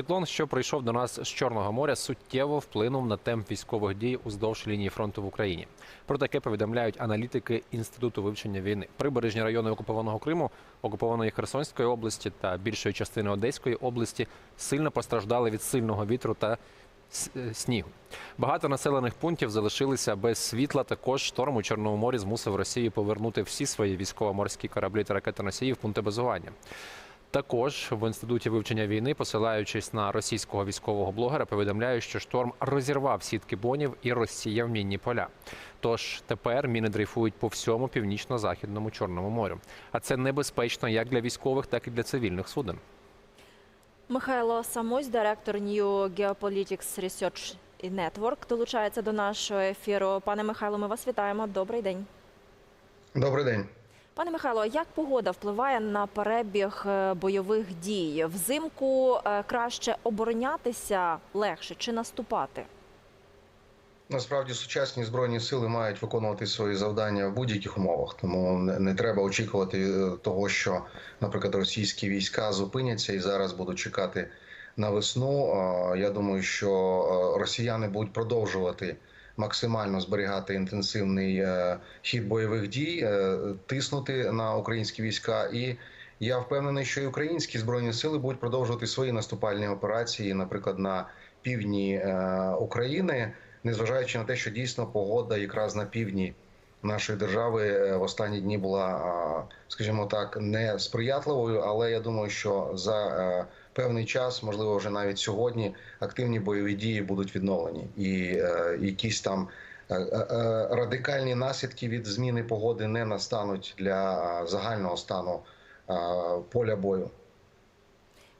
Циклон, що прийшов до нас з Чорного моря, суттєво вплинув на темп військових дій уздовж лінії фронту в Україні. Про таке повідомляють аналітики Інституту вивчення війни. Прибережні райони окупованого Криму, окупованої Херсонської області та більшої частини Одеської області сильно постраждали від сильного вітру та е, снігу. Багато населених пунктів залишилися без світла. Також шторм у Чорному морі змусив Росію повернути всі свої військово-морські кораблі та ракетоносії в пункти базування. Також в інституті вивчення війни, посилаючись на російського військового блогера, повідомляють, що шторм розірвав сітки бонів і розсіяв мінні поля. Тож тепер міни дрейфують по всьому північно-західному чорному морю. А це небезпечно як для військових, так і для цивільних суден. Михайло Самось, директор New Geopolitics Research Network, долучається до нашого ефіру. Пане Михайло, ми вас вітаємо. Добрий день. Добрий день. Пане Михайло, як погода впливає на перебіг е, бойових дій? Взимку е, краще оборонятися легше чи наступати? Насправді сучасні збройні сили мають виконувати свої завдання в будь-яких умовах, тому не, треба очікувати е, того, що, наприклад, російські війська зупиняться і зараз будуть чекати на весну. Я думаю, що росіяни будуть продовжувати максимально зберігати інтенсивний е, хід бойових дій, е, тиснути на українські війська і. Я впевнений, що і українські збройні сили будуть продовжувати свої наступальні операції, наприклад, на півдні е, України, незважаючи на те, що дійсно погода якраз на півдні нашої держави е, в останні дні була, скажімо так, не сприятливою. Але я думаю, що за е, певний час, можливо, вже навіть сьогодні, активні бойові дії будуть відновлені, і е, якісь там. е, е, е, Радикальні наслідки від зміни погоди не настануть для е, загального стану е, поля бою.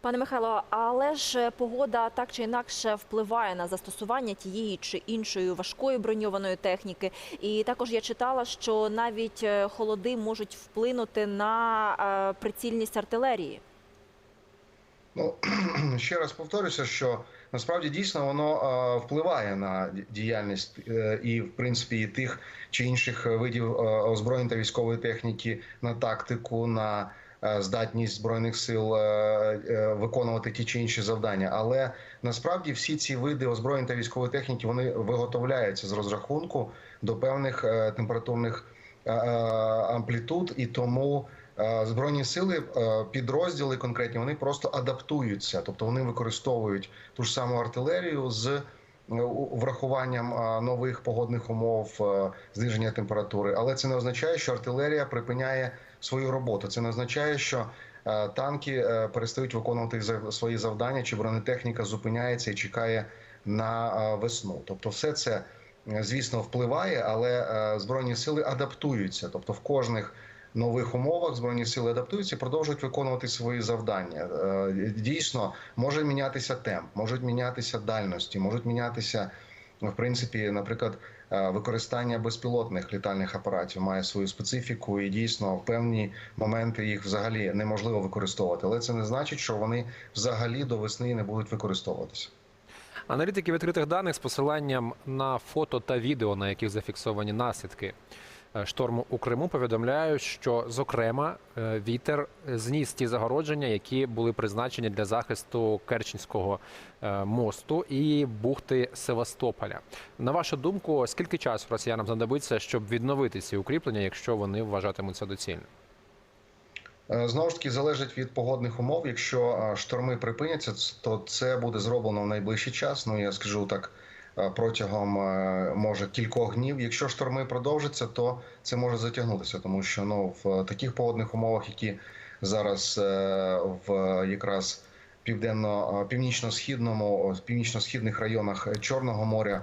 Пане Михайло, але ж погода так чи інакше впливає на застосування тієї чи іншої важкої броньованої техніки. І також я читала, що навіть е, холоди можуть вплинути на е, прицільність артилерії. Ну ще раз повторюся, що насправді дійсно воно е, впливає на діяльність е, і, в принципі, і тих чи інших видів е, озброєнь та військової техніки на тактику, на е, здатність збройних сил е, е, виконувати ті чи інші завдання. Але насправді всі ці види озброєнь та військової техніки вони виготовляються з розрахунку до певних е, температурних е, е, амплітуд, і тому е, збройні сили, е, підрозділи конкретні, вони просто адаптуються, тобто вони використовують ту ж саму артилерію з е, врахуванням е, нових погодних умов, е, зниження температури. Але це не означає, що артилерія припиняє свою роботу. Це не означає, що е, танки е, перестають виконувати свої завдання, чи бронетехніка зупиняється і чекає на е, весну. Тобто, все це е, звісно впливає, але е, збройні сили адаптуються. Тобто, в кожних нових умовах збройні сили адаптуються і продовжують виконувати свої завдання. Е, Дійсно, може мінятися темп, можуть мінятися дальності, можуть мінятися. В принципі, наприклад, е, використання безпілотних літальних апаратів має свою специфіку, і дійсно в певні моменти їх взагалі неможливо використовувати. Але це не значить, що вони взагалі до весни не будуть використовуватися. Аналітики відкритих даних з посиланням на фото та відео, на яких зафіксовані наслідки шторму у Криму, повідомляють, що зокрема е, вітер зніс ті загородження, які були призначені для захисту Керченського е, мосту і бухти Севастополя. На вашу думку, скільки часу росіянам знадобиться, щоб відновити ці укріплення, якщо вони вважатимуться доцільними? Е, Знову ж таки, залежить від погодних умов. Якщо е, шторми припиняться, то це буде зроблено в найближчий час. Ну я скажу так, е, протягом е, може кількох днів. Якщо шторми продовжаться, то це може затягнутися, тому що ну в таких погодних умовах, які зараз е, в якраз південно північно-східному північно-східних районах Чорного моря,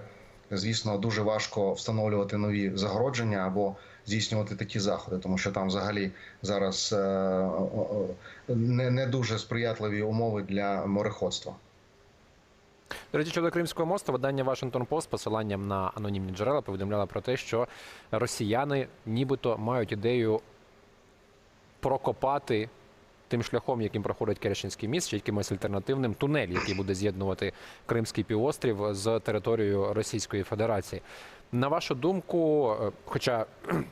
звісно, дуже важко встановлювати нові загородження або здійснювати такі заходи, тому що там взагалі зараз е, не, не дуже сприятливі умови для мореходства. До речі, щодо Кримського мосту, видання Post з посиланням на анонімні джерела повідомляло про те, що росіяни нібито мають ідею прокопати тим шляхом, яким проходить Керченський міст, чи якимось альтернативним тунель, який буде з'єднувати Кримський півострів з територією Російської Федерації. На вашу думку, е, хоча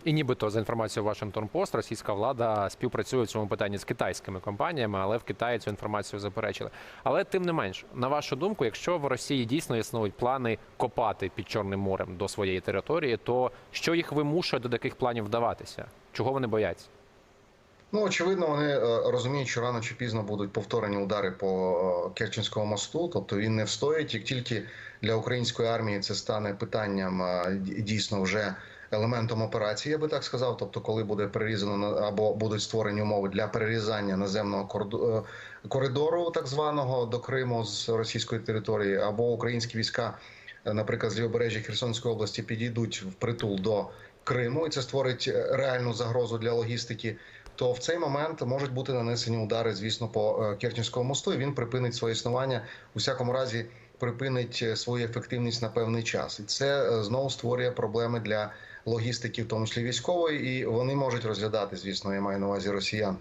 і нібито за інформацією Washington Post, російська влада співпрацює в цьому питанні з китайськими компаніями, але в Китаї цю інформацію заперечили. Але тим не менш, на вашу думку, якщо в Росії дійсно існують плани копати під Чорним морем до своєї території, то що їх вимушує до таких планів вдаватися? Чого вони бояться? Ну, очевидно, вони е, розуміють, що рано чи пізно будуть повторені удари по е, Керченському мосту. Тобто він не встоїть, як тільки для української армії це стане питанням е, дійсно вже елементом операції, я би так сказав. Тобто, коли буде перерізано або будуть створені умови для перерізання наземного коридору, так званого до Криму з російської території, або українські війська, наприклад, з лівобережжя Херсонської області, підійдуть в притул до Криму, і це створить реальну загрозу для логістики то в цей момент можуть бути нанесені удари, звісно, по е, Керченському мосту. і Він припинить своє існування у всякому разі. Припинить е, свою ефективність на певний час, і це е, знову створює проблеми для логістики, в тому числі військової, і вони можуть розглядати, звісно, я маю на увазі росіян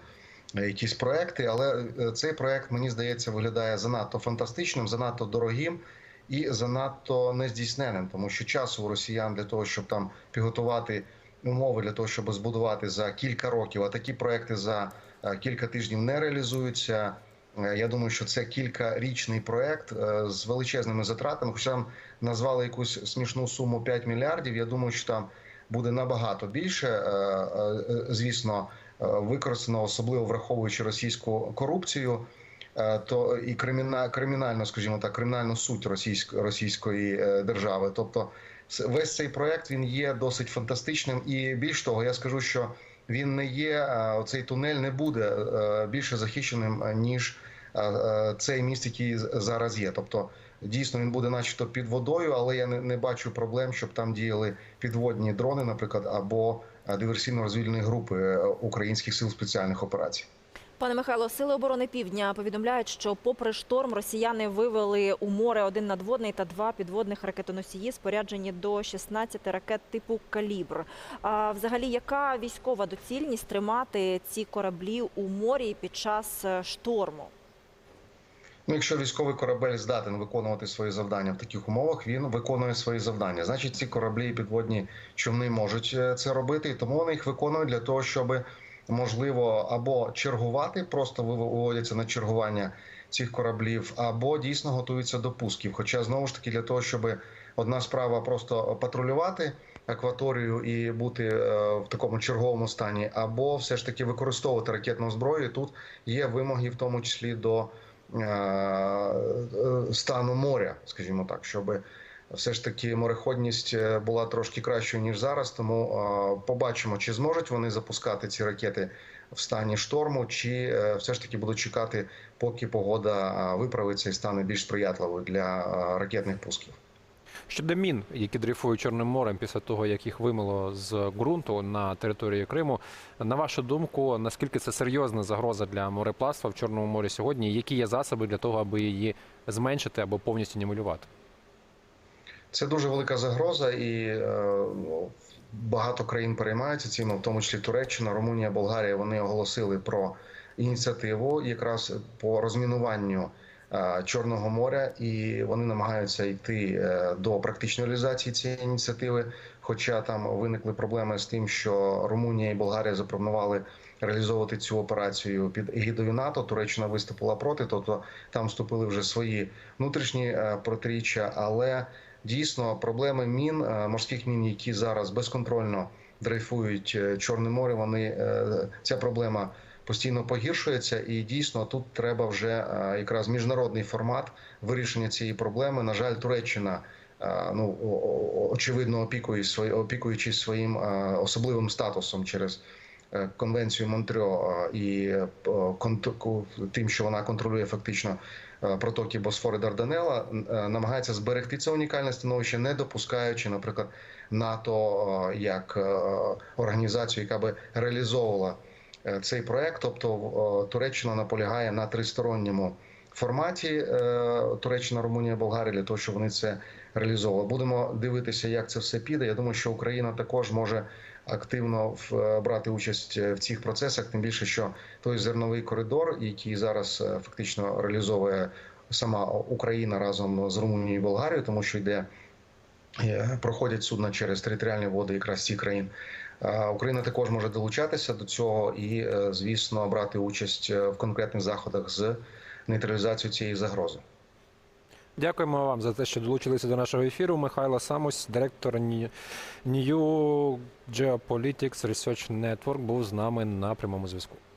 якісь проекти. Але цей проект мені здається виглядає занадто фантастичним, занадто дорогим і занадто нездійсненним, тому що часу у росіян для того, щоб там підготувати умови для того, щоб збудувати за кілька років, а такі проекти за е, кілька тижнів не реалізуються. Е, Я думаю, що це кількарічний проект е, з величезними затратами. Хоча там назвали якусь смішну суму 5 мільярдів. Я думаю, що там буде набагато більше. Звісно, використано особливо враховуючи російську корупцію. То і криміна, кримінальну, скажімо так, кримінальну суть російської держави. Тобто, весь цей проект він є досить фантастичним, і більш того, я скажу, що він не є е, цей тунель не буде е, більше захищеним е, ніж цей міст, який зараз є. Тобто, дійсно він буде, начебто, під водою, але я не, не бачу проблем, щоб там діяли підводні дрони, наприклад, або е, диверсійно-розвідувальні групи українських сил спеціальних операцій. Пане Михайло, сили оборони Півдня повідомляють, що попри шторм росіяни вивели у море один надводний та два підводних ракетоносії, споряджені до 16 ракет типу «Калібр». А взагалі, яка військова доцільність тримати ці кораблі у морі під час е, шторму? Ну, якщо військовий корабель здатен виконувати свої завдання в таких умовах, він виконує свої завдання. Значить, ці кораблі і підводні човни можуть е, це робити, і тому вони їх виконують для того, щоб можливо або чергувати, просто виводяться на чергування цих кораблів, або дійсно готуються до пусків. Хоча знову ж таки для того, щоб одна справа просто патрулювати акваторію і бути е, в такому черговому стані, або все ж таки використовувати ракетну зброю. Тут є вимоги, в тому числі до е, е, стану моря, скажімо так, щоб все ж таки мореходність е, була трошки кращою ніж зараз. Тому е, побачимо, чи зможуть вони запускати ці ракети в стані шторму, чи е, все ж таки будуть чекати, поки погода виправиться і стане більш сприятливою для ракетних пусків. Щодо мін, які дрейфують Чорним морем після того, як їх вимило з ґрунту на території Криму, на вашу думку, наскільки це серйозна загроза для мореплавства в Чорному морі сьогодні? Які є засоби для того, аби її зменшити або повністю нівелювати? Це дуже велика загроза, і е, ну, багато країн переймаються цим, в тому числі Туреччина, Румунія, Болгарія. Вони оголосили про ініціативу якраз по розмінуванню е, Чорного моря, і вони намагаються йти е, до практичної реалізації цієї ініціативи. Хоча там виникли проблеми з тим, що Румунія і Болгарія запропонували реалізовувати цю операцію під егідою НАТО. Туреччина виступила проти, тобто там вступили вже свої внутрішні протиріччя, але Дійсно, проблеми мін, е, морських мін, які зараз безконтрольно дрейфують е, Чорне море. Вони е, ця проблема постійно погіршується, і дійсно тут треба вже якраз міжнародний формат вирішення цієї проблеми. На жаль, Туреччина. Ну очевидно, опікуючись свої- опікуючись своїм особливим статусом через конвенцію Монтрьо е, і е, тим, що вона контролює фактично е, протоки Босфори Дарданела, е, намагається зберегти це унікальне становище, не допускаючи, наприклад, НАТО е, як е, організацію, яка би реалізовувала е, цей проект. Тобто е, Туреччина наполягає на тристоронньому форматі е, Туреччина, Румунія, Болгарія для того, щоб вони це реалізовували. Будемо дивитися, як це все піде. Я думаю, що Україна також може активно в, е, брати участь в цих процесах. Тим більше, що той зерновий коридор, який зараз е, фактично реалізовує сама Україна разом з Румунією і Болгарією, тому що йде е, проходять судна через територіальні води якраз цих країн. Е, Україна також може долучатися до цього і, е, звісно, брати участь е, в конкретних заходах з нейтралізацією цієї загрози. Дякуємо вам за те, що долучилися до нашого ефіру. Михайло Самось, директор New Geopolitics Research Network, був з нами на прямому зв'язку.